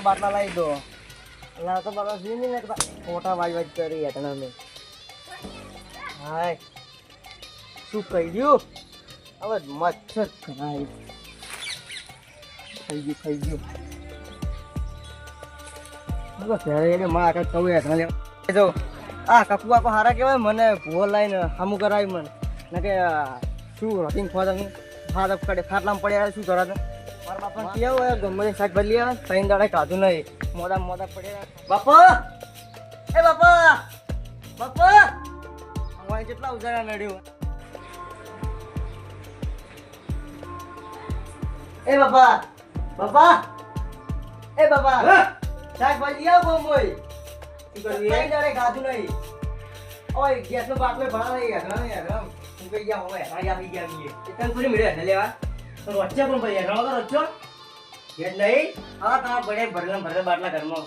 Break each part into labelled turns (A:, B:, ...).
A: ના બાટલા લાવી દો. ના તો બાબા જીની ને ફોટા વાજ વાજ કરી હેઠળ અમે. હાય. શું કહી દઉં હવે મચ્છર ખાય થઈ ગયું થઈ ગયું. હવે કહું હેઠળ આ કકુ બાપા હારા કહેવાય મને ભૂવો લાવીને સામું કરાવી મને. ને કે શું રોટિંગ ખોવા તમે પડ્યા શું કરા છો મારા બાપા કેવું હોય? ગમે શાકભાજી લેવા? ત્રણ દાડે કાઢું નહીં. મોડા મોડા પડ્યા. બાપા! એ બાપા! બાપા! અમારે કેટલા ઉજારા નડ્યું? એ બાપા! બાપા! એ બાપા! શાકભાજી આવો મોય ત્રણ દાડે ખાધું નહીં. ઓય ગેસનો બાટલો ભરા નહીં હેઠળ હેઠળ હું કઈ ગયા હવે હેઠળ આવી ગયા
B: તને પૂરી મળ્યો એટલે લેવા
A: વચ્ચે પણ ભાઈ હેઠળ તો રચ્યો
B: યાદ નહીં
A: હા તમારા પડે ભરેલા ભરેલા બાટલા ઘરમાં.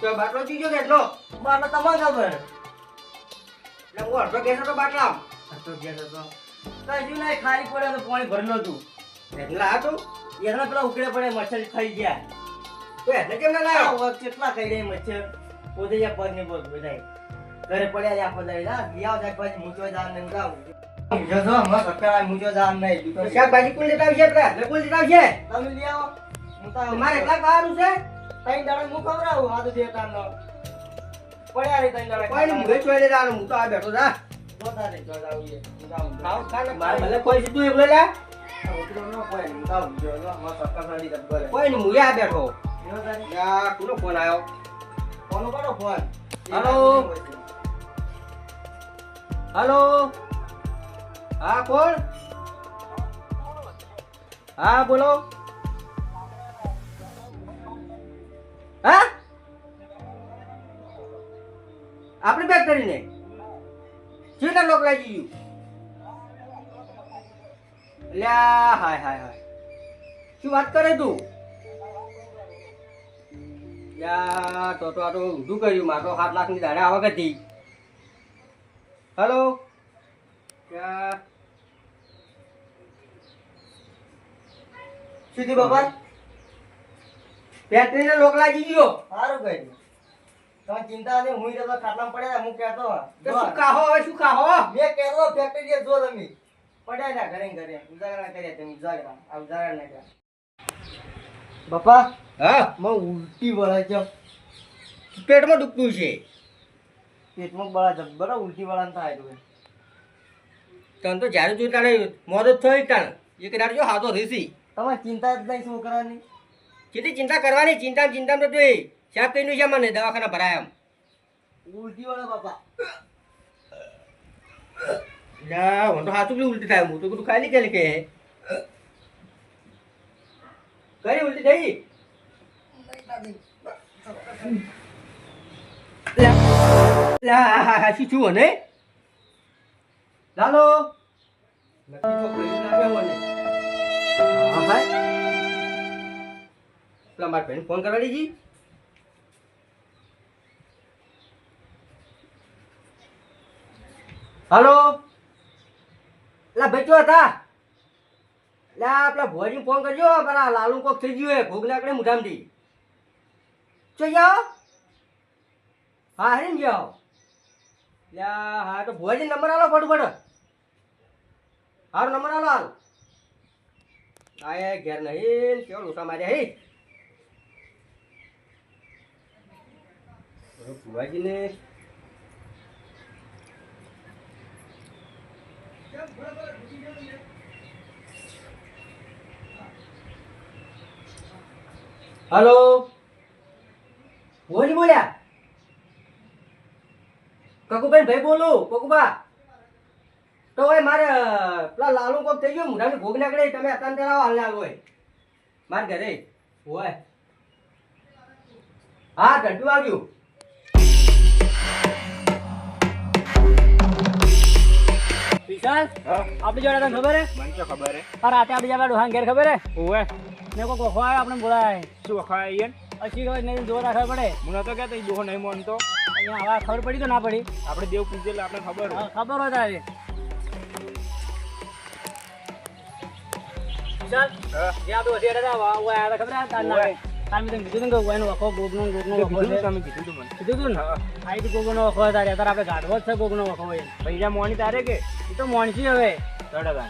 B: તો બાટલો ચીજો કેટલો
A: બાટલો તમને ખબર
B: એટલે હું અડધો ગેસ હતો બાટલા.
A: અડધો ગેસ હતો. કશું નહીં, ખાલી પડે તો પાણી ભરેલો હતું.
B: એટલે હા તું
A: એના પેલા ઉકળે પડે, મચ્છર ખાઈ ગયા.
B: તો એટલે કેમ ના લાવ્યો
A: કેટલા ખાઈ જાય મચ્છર. પોતે જ્યાં પગ ને પગ બધાય ઘરે પડ્યા છે આખો જાય ગયા જાય શાકભાજી મૂચવા જવાનું નહીં હમણાં મૂચવા જવાનું નહીં
B: તો શાકભાજી કુલ લેતા આવશે એટલે કુલ લેતા આવશે.
A: તમે લઈ આવો. હું તો
B: મારે એટલા ખાવાનું છે?
A: ત્રણ દાડા હું ખવડાવું? હાથ દેતાનો પડ્યા રે ત્રણ દાડા.
B: કોઈ મુંગે હું તો આ બેઠો જા
A: જોતા રે
B: ખાવ મારે ભલે કોઈ સીધું એકલો લે.
A: ઉતરો ન કોઈ હું જાઉં જો જો મારા સરકાર સાડી ડબ્બર
B: કોઈ નહીં મુંગે આ બેઠો. યા કોનો ફોન આવ્યો
A: ફોન કરો ફોન?
B: હાલો. હાલો. હા કોણ હા, બોલો. હા? આપણે બેગ કરીને. ચીના લોક લાગી ગયું. લ્યા, હાય હાય હાય. શું વાત કરે તું? યા તો તો આ તો ઊંધું કર્યું. મારે સાત લાખની દાડે આવક હતી હલો યા
A: સીધી બાપા?
B: ફેક્ટરીને લોક લાગી ગયો.
A: સારું કર્યું. તમે ચિંતા નહીં હું તો ખાટલામાં પડ્યા હું કહેતો
B: શું કાહો હવે શું કાહો
A: મેં કહેતો ફેક્ટરી જે તમે. પડ્યા ના ઘરે ઘરે. ઉજાગરા કર્યા તમે ઉજાગરા આ ઉજાગરા ના કર્યા. બાપા
B: હા?
A: મને ઉલટી વળા છે.
B: પેટમાં દુખતું છે.
A: પેટમાં બળા જબ્બર ઉલટી વળા થાય તો.
B: તને તો જ્યારે જોઈ તારે મોદત થઈ તાણ એક દાડો જો હાથો રેસી
A: તમારે ચિંતા જ નહીં છોકરાની
B: કેટલી ચિંતા કરવાની? ચિંતા ચિંતા તો જોઈ સાહેબ કઈ છે મને? દવાખાના ભરાય
A: ઉલટી વળે બાપા.
B: ના હું તો હાથું ઉલટી થાય. હું તો બધું ખાલી ખાલી કે કઈ ઉલટી થઈ? લા હાસી છું અને લાલો. નક્કી તો કર્યું ના આવ્યો મને. હા ભાઈ પેલા મારા ભાઈને ફોન કરવા દેજી. હાલો? લા હતા? લા, પેલા ભુવાજી ફોન કરજો. પેલા લાલુ કોક થઈ ગયું હે ભોગ લાકડે મુઠામથી. ચો જાઓ? હા, હરીને જાઓ. લ્યા હા, તો ભુવાજી નંબર આલો, ફટફટ. હારો નંબર આલો, હાલ. આયા ઘેર નહીં, કેવો લોટા માર્યા હે? ભુવાજીને હલો? ભુવાજી બોલ્યા? કકુભાઈ ભાઈ બોલું કકુબા તો ભાઈ મારે પેલા લાલુ કોક થઈ ગયો મોઢાની ભોગ નાખડે તમે આવો હાલને હાલ હોય માર ઘરે. હોય હા ઘંટું આવ્યું
C: વિશાલ આપણી જોડે તને ખબર હે?
D: મને તો ખબર હે.
C: આ રાતે આપણી જોડે ડોહાન ઘેર ખબર હે? ને કોઈ ગોખો આપણે બોલાય
D: શું વખાય ઈયન?
C: પછી ખબર નહીં જોર રાખવા પડે.
D: કહેતો ઈ દોહો નહીં માનતો.
C: અહીંયા હવે ખબર પડી તો ના પડી.
D: આપણે દેવ પૂજે એટલે આપણે ખબર.
C: ખબર હોય તારે. વિશાલ. જે આપણે વધી હતા વા- વા આવ્યા ખબર હે તારના
D: ઓવે.
C: કાલ મેં કીધું કે એનો વખો ગોગનો ગોગનો વખો છે.
D: તમે કીધું તું મને.
C: કીધું તું ને? આ રીતે ગોગનો વખો હતા અત્યારે આપણે ગાઢવો જ છે ગોગનો વખો હોય
D: પૈસા મોની તારે કે?
C: એ તો મોણસી હવે.
D: તડકા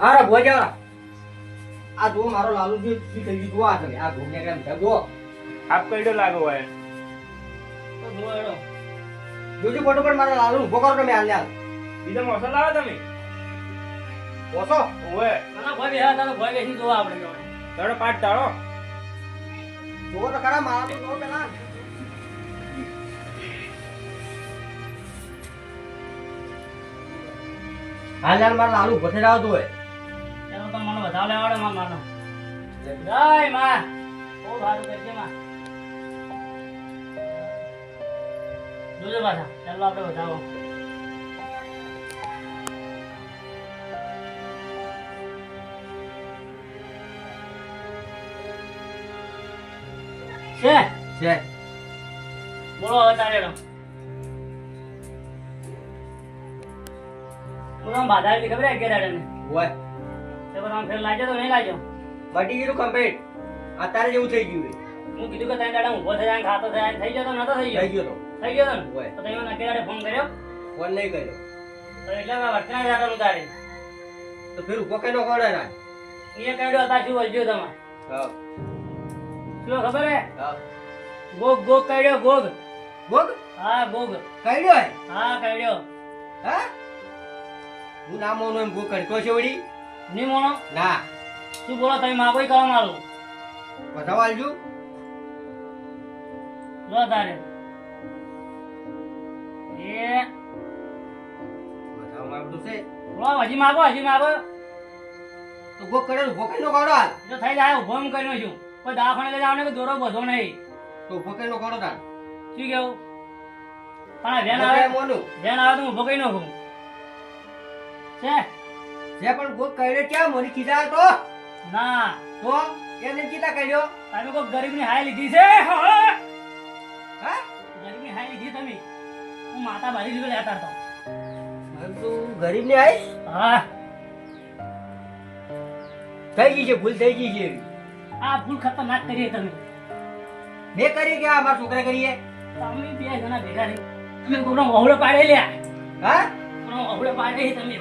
B: અરે ભોજા આ જો મારો લાલુ જે થઈ ગયું આ તમે. આ કેમ છે
D: આપ કઈડો લાગો હોય?
C: તો જુઓ પણ
B: જોજો ફટોફટ મારા લાલુ ઊભો કરો તમે હાલ ને હાલ.
D: બીજો મોસો લાવો તમે.
B: ઓછો
D: ઓએ
C: ના, ભાઈ ભોય બેહ્યા ભાઈ તો બેસી જોવા આપણે.
D: તડો પાટ તાળો
B: જોવો તો ખરા મારા તો જોવો પેલા. હાલ હાલ મારા લાલુ ઊભો થઈ આવતો હોય.
C: ચાલો તો મને વધારે લેવાડે મારા માનો જય માં. બહુ ભારું કરજે માં. જોજો પાછા. ચાલો આપણે વધાવો. છે?
B: છે.
C: બોલો હવે તારે આમ બાધા આવી ખબર અગિયાર દાડે ને?
B: હોય.
C: તે પછી આમ ફેર લાગ્યો તો નહીં લાગ્યો.
B: બટી ગયું કમ્પ્લીટ અત્યારે જેવું થઈ ગયું
C: હું કીધું કે ત્રણ દાડા ઊભો થઈ જાય ખાતો થઈ જાય થઈ ગયો તો નતો થઈ
B: થઈ
C: ગયો
B: ગયો તો.
C: થઈ ગયો ને?
B: હોય.
C: તો તમે અગિયાર ફોન કર્યો?
B: ફોન નહીં કર્યો.
C: તો એટલે મેં વર્તના જાતો નું તારે
B: તો ફેર ઊભો કઈ નો કોડે ના
C: એ કડ્યો હતા શું વળગ્યો તમારે.
B: હા.
C: શું ખબર હે?
B: હા.
C: ગોગ ગોગ કડ્યો ગોગ.
B: ગોગ?
C: હા ગોગ.
B: કઈ હે?
C: હા કડ્યો
B: હા? હું ના મોનો એમ ગોગ કરતો છે વળી.
C: નહીં મોનો?
B: ના.
C: શું બોલો તમે? માગો કરવા મારું
B: બધા વાલજો
C: લો તારે. એ
B: બધા માં બધું છે?
C: બોલો હજી માગો હજી માગો
B: તો ભોગ કરે ઊભો કઈ નો કાઢો હાલ
C: જો થઈ જાય ઊભો એમ કરી છું કોઈ દવાખાને લઈ જાવ ને કે દોરો બધો નહીં
B: તો ઊભો કઈ નો કાઢો તાર
C: શું કેવું પણ વેન આવે
B: મોનું
C: વેન આવે તો હું? ઊભો કરી નાખું છે
B: જે પણ ભોગ કર્યો ક્યાં મને કીધા તો
C: ના
B: તો એને કીધા કર્યો
C: તમે કોઈ ગરીબની હાય લીધી છે હા
B: હા
C: ગરીબની હાય લીધી તમે? હું માતા બારી લીધો લેતા હતો
B: તું ગરીબ ને આઈ
C: હા.
B: થઈ ગઈ છે ભૂલ થઈ ગઈ છે.
C: આ ભૂલ ખતરનાક કરીએ તમે.
B: મેં કરી કે આ મારા છોકરા કરીએ
C: તમે બે જણા ભેગા રહી તમે કોનો વહુડો પાડે લ્યા.
B: હા?
C: કોનો વહુડો પાડે તમે.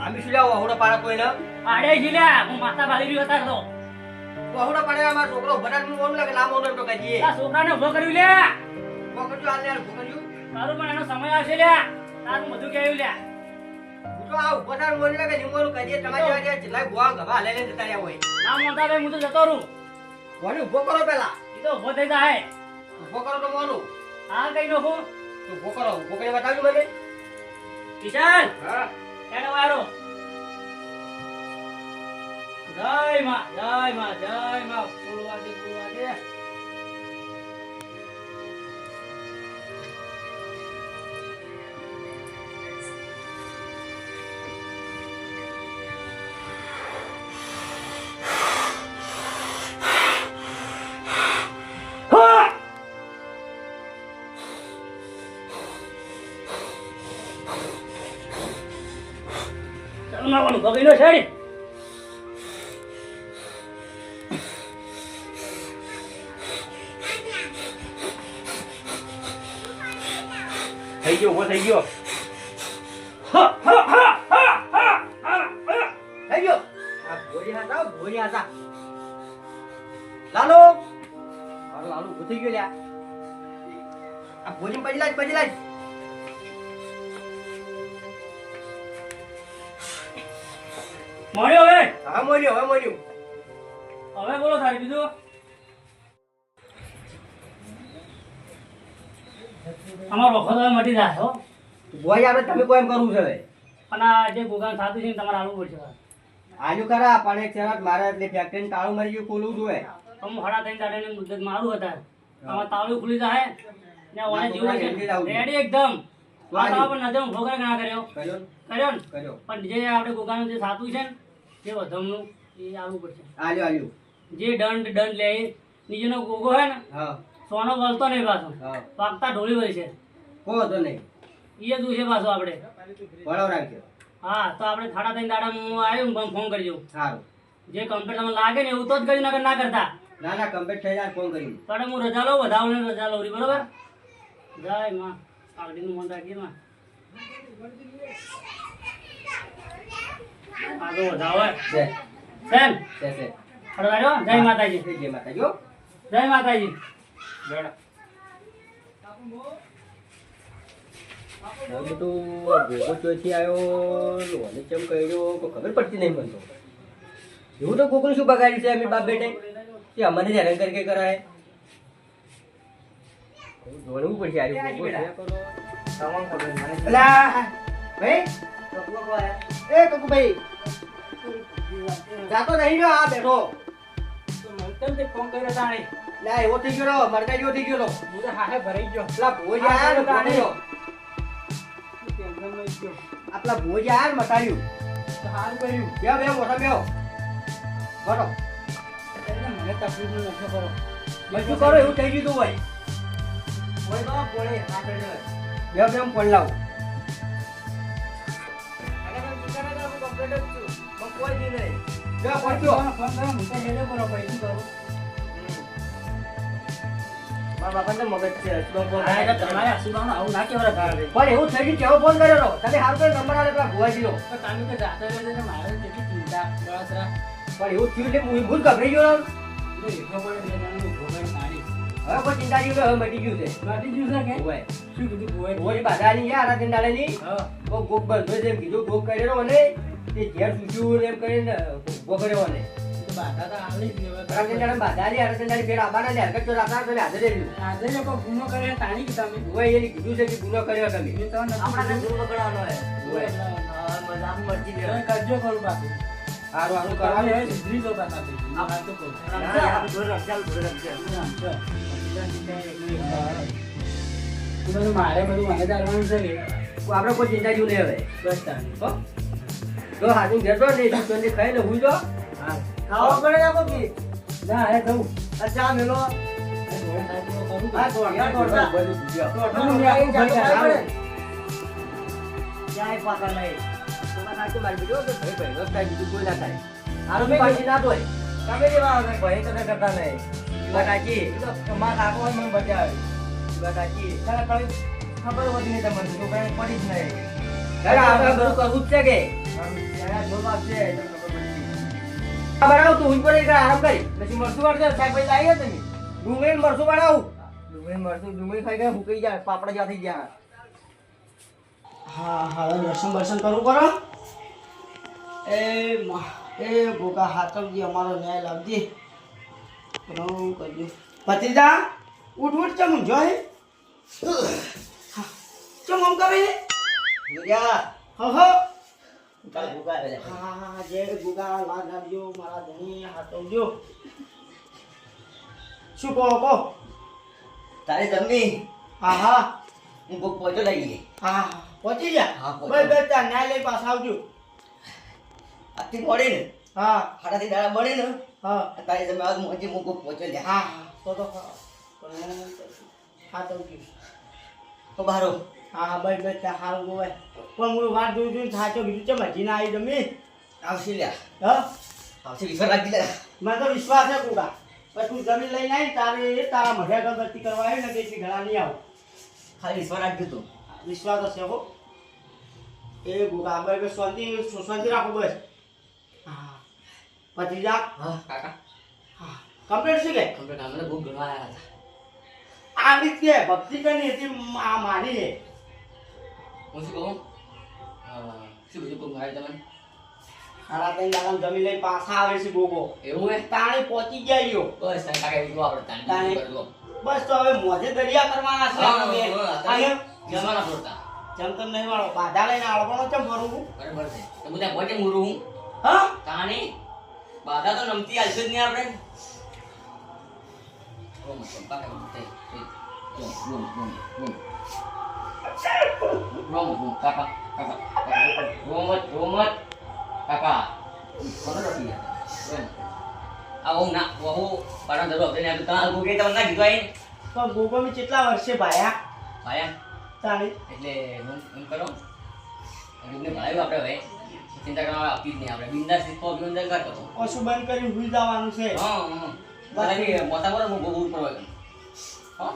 B: અમે શું લાવો અવડો પાડે કોઈને
C: પાડે છે લ્યા હું માતા બારી રહ્યો હતા તો
B: તો પાડે આ મારો છોકરો બટાટનું ઓમ લાગે નામ ઓમ તો કહીએ
C: આ છોકરાને ઊભો કર્યું લ્યા.
B: કર્યું હાલ ને હાલ પકડજો
C: તારું પણ એનો સમય આવશે લ્યા. તારું બધું કેવું લ્યા.
B: હું તો આ બટાટ મોરી લાગે ને મોનું કહી દઈએ તમારી જેવા જેવા જેટલાય ભુવા ગભા લઈને જતા રહ્યા હોય.
C: ના મોટા ભાઈ હું તો જતો રહું.
B: કોને ઊભો કરો પેલા.
C: એ તો ઊભો થઈ જાય.
B: ઊભો કરો તો મોરું
C: હા કઈ નાખું
B: તો ઊભો કરો ઊભો કરી બતાવજો મને
C: કિશન
D: હા.
C: એનો વારો. જય માં જય માં જય માં. ફૂલવા દે ફૂલવા દે મારવાનું બગીનો છેડી
D: થઈ ગયો, ઊભો થઈ ગયો.
B: થઈ ગયો. આ ભોરી હાથા ભોરી હાથા લાલો. લાલુ થઈ ગયો લ્યા. આ ભોરી પડી લાજ પડી લાજ.
C: મળ્યો હવે?
B: હા મળ્યો હવે મોર્યું
C: હવે બોલો તારી બીજું? અમારો વખત હવે મટી જાય હો.
B: ભોય આપણે તમે કોઈ એમ કરવું છે
C: અને આ જે ગોગાન થતું છે ને તમારે આલવું પડશે
B: આજુ ખરા પણ એક શરત મારે એટલે ફેક્ટરી તાળું મારી ગયું ખોલવું જોઈએ.
C: હું હડા થઈને દાડાની મુદ્દત મારું હતા આમાં તાળું ખુલી જાય ને ઓને જીવો રેડી એકદમ. વાત આપણે પણ નજર ભોગા ના કર્યો.
B: કર્યો?
C: કર્યો પણ જે આપણે ગોગાનું જે સાતું છે ને જે વધમનું એ આલવું પડશે.
B: આલ્યો આલ્યો.
C: જે દંડ દંડ લે નીચેનો ગોગો હે ને
B: હા.
C: સોનો વળતો નહીં પાછો. વાગતા ઢોળી હોય છે.
B: તો નહીં.
C: એ દુશે પાછો આપણે.
B: વળો રાખજો.
C: હા તો આપણે થાડા થઈને દાડા હું આવ્યો ને ફોન કરજો.
B: સારું.
C: જે કમ્પ્લેટ તમને લાગે ને એવું તો જ કરી નકર ના કરતા.
B: ના ના કમ્પ્લેટ થઈ જાય ફોન કરી
C: પણ હું રજા લઉં વધાવને રજા લઉં બરોબર? જય માં આગળનું મન રાખીએ માં. આગળ વધાવે
B: છે
C: સેન
B: છે છે
C: હળવાયો જય માતાજી.
B: જય માતાજી હો.
C: જય માતાજી.
D: ગણ.
B: હવે બધું આ ચોથી આવ્યો લોને ચમ કર્યો કોઈ ખબર પડતી નહીં મને તો. એવું તો કોકનું શું બગાડ્યું છે અમે બાપ બેટે કે અમને જ હેરાન કરી કરાય? જોડવું પડશે છે કરો.
A: ખબર મને
B: ભાઈ? એ કકુ ભાઈ. જાતો નહીં રહ્યો આ બેઠો.
D: ફોન કર્યો તાણે
B: લા એવો થઈ ગયો મરકા જેવો થઈ ગયો
D: હું તો હાથે ભરાઈ ગયો
B: પેલા ભોજ ને
D: નહીં ગયો
B: આપલા ભોજ ને મટાડ્યું.
D: સારું કર્યું
B: બેહો બેહો મોટા બેહો બરો
D: મને તકલીફ નથી કરો
B: બધું કરો એવું થઈ ગયું તું ભાઈ.
A: ઓય તો પોળે હું
C: હું
A: મારા બાપાને તો
C: એટલે આવું ના કહેવાય થાય
B: પણ ગયું કેવો ફોન કર્યો તમે હાલ કોઈ નંબર આવે પેલા ભુવાજીનો
C: તો તમે તો મારે ચિંતા બળતરા
B: પણ એવું થયું એટલે હું ભૂલ ગયો ને.
C: એકલો પડે બે મારી
B: હવે ગયું છે
C: માટી જ્યું છે કે
B: ભુવાએ.
C: શું કીધું
B: ભુવાજી આ દિનાળેની
C: હા
B: કોક ગોક બંધો એમ કીધું ગોક કર્યો મને તે ઘેર સૂચ્યું એમ કરીને ઊભો કર્યો મને
C: બાધા તો આલી જ ને
B: આ દિનાળે બાધાની આ દિનાળે ફેર આબાના ને હરકત તો રાતા તમે હાજર રહ્યું
C: આજે લોકો ગુનો કરે તાણી કે તમે
B: એને કીધું છે કે ગુનો કર્યો તમે
C: તો નથી
A: આપણાને
C: કીધું.
A: ધૂળ બગડાવવાનો હે.
B: ભુવાએ.
A: હા, મજા મરજી
C: હવે કરજો કરું
B: હારું હારું
C: સુધરી આ વાત તો કહું.
A: આપણે
C: બધું મારે બધું મને ચાલવાનું છે
B: આપણે કોઈ ચિંતા જેવું નહીં હવે
C: બસ તાર.
B: હો? જો હાજુ ઘેરતો ને તો ને હુઈ જો
C: હા.
A: ખાવા પડે ને કોકી?
C: ના
A: મેલો.
C: હું ખાઈ
A: તો
B: સાચી
A: તારે કઈ ખબર હોતી નહીં તમને, તો કઈ પડી જ નહીં.
B: કરવું જ છે કે?
E: એ એ ગોગા હાથમજી અમારો ન્યાય લાવજે. હું કરજો ભત્રીજા, ઉઠ ઉઠ, ચમ ઊંઝો હે. ચમ આમ કરે હ હ. શું કહો કહો?
A: તારે જમની
E: હા હા.
A: હું કોક પોચો લાગી ગઈ
E: હા હા. પહોંચી ગયા
A: હા, પહોંચી.
E: બસ બસ તાર લઈ પાછા આવજો.
A: આજથી મોડી ને.
E: હા.
A: હાડાથી દાડા મળે ને.
E: હા.
A: તારે તમે આજ મોજી હું કોક પોચો લ્યા.
E: હા હા. તો તો ખરા.
A: તો બારો.
E: હા ભાઈ બસ ત્યાં સારું ગોવાય. પણ હું વાત જોઈ જોઈને થાચો બીજું ચમ હજી ના આવી તમે
A: આવશે લ્યા.
E: હા?
A: આવશે વિશ્વાસ રાખી લે
E: મને તો વિશ્વાસ છે કુકા. પછી તું જમીન લઈને આવી તારે એ તારા મઢે અગરબત્તી કરવા આવી ને તેથી ઘણા નહીં આવું.
A: ખાલી વિશ્વાસ રાખજો તું.
E: વિશ્વાસ હશે હો. એ ગુગા ભાઈ શાંતિ શાંતિ રાખો બસ. હા. પછી જા.
A: હા કાકા.
E: હા. કમ્પ્લીટ છે કે?
A: કમ્પ્લીટ અમને બહુ ગણવા આવ્યા હતા.
E: આવી જ કે ભક્તિ કરી હતી આ માની છે
A: હું શું કહું શું બીજું કોક ભાઈ તમે
E: સાડા ત્રણ દાડા જમી લઈ પાછા આવે છે ગોગો
A: એવું હે
E: તાણી પહોંચી ગયા યો
A: બસ તાઈ કાકા એવું આપણે
E: તાણે.
A: તાણી કરી દો
E: બસ તો હવે મોજે દરિયા કરવાના છે આપણે.
A: જમાના ફરતા
E: જેમ તેમ નહીં વાળો બાધા લઈને આળવાનો ચમ ફરું હું
A: બરાબર છે તો બધા પહોંચે મુરું હું
E: હા
A: તાણી બાધા તો નમતી આલશે જ નહીં આપણે ઓ રોમ કાકા મતે તે તે. રોમ રોમ રોમ કાકા કાકા કાકા. રોમ જ રોમ જ કાકા કોનો રોટી રોમ આવો ના વહુ પાડા ધરો આપણે આ તા ગોગે તમને ના આઈ
E: પણ ગોગો મેં કેટલા વર્ષે ભાયા
A: ભાયા
E: તાણે
A: એટલે હું એમ કરો?
F: દૂધને ભરાયું આપણે ભાઈ ચિંતા કરવા આપી જ નહીં આપણે બિંદાસ ખો બિંદાસ કરતો કરો
E: ઓછું બંધ કરીને સુઈ જવાનું છે.
F: હા હા મોટા બરાબર બહુ બહુ પડવા હા?